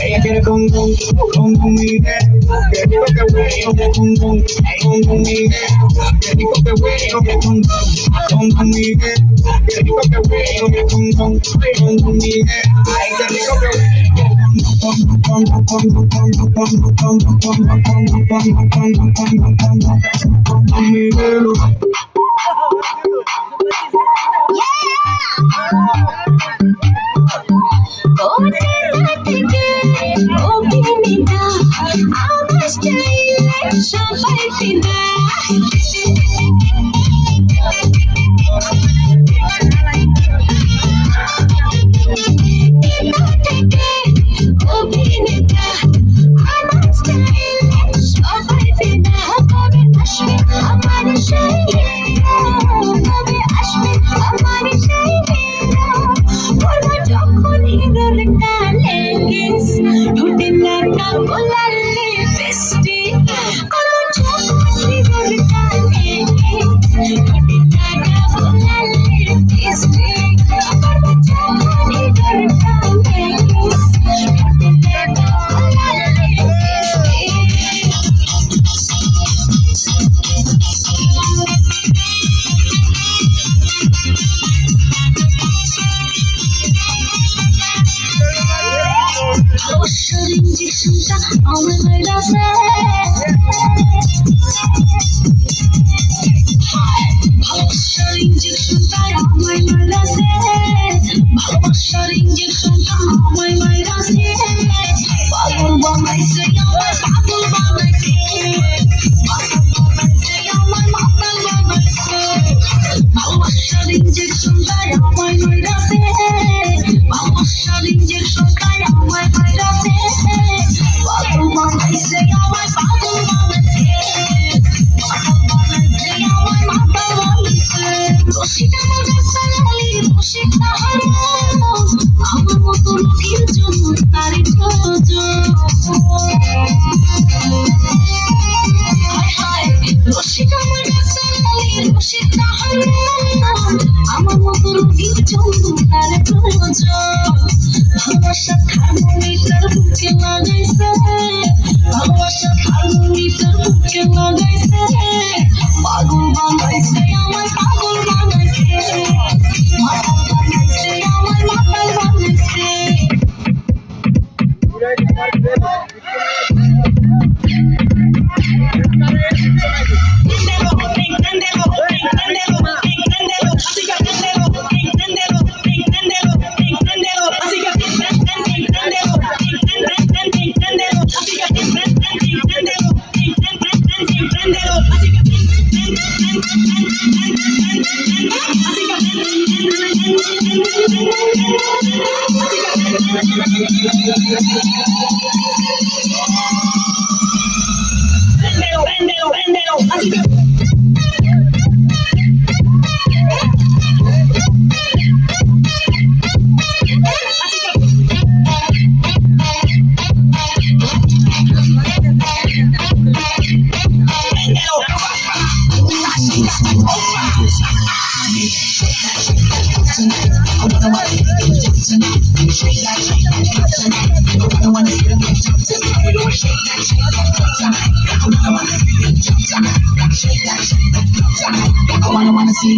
Ella quiere condón, condón mi que rico que bueno, que condón, condón mi que rico que bueno, que condón, condón mi que rico que bueno, que condón, condón mi que, ay que rico que bueno. Yeah! জন্য তার প্রয়োজন ভালোবাসা থার্মোমিটার বুকে লাগাইছে ভালোবাসা থার্মোমিটার বুকে লাগাইছে পাগল বানাইছে Thank you. I don't wanna see you jump tonight. I wanna shake. I wanna wanna see.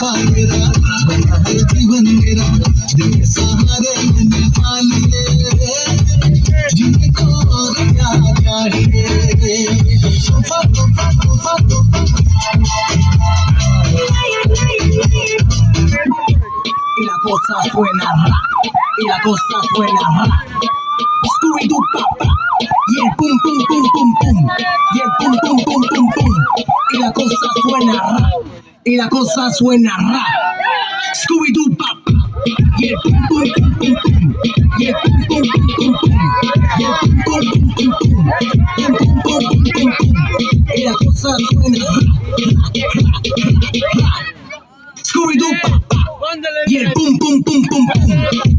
Y la cosa suena y la cosa suena y el pum y el pum y la cosa suena y la cosa suena ra. Scooby Doo pap, y el pum pum pum pum pum, y el pum pum pum pum pum, y el pum pum pum pum pum, y el pum pum pum pum pum, y la cosa suena ra, ra, ra, ra, ra. Scooby Doo pap, y el pum pum pum pum pum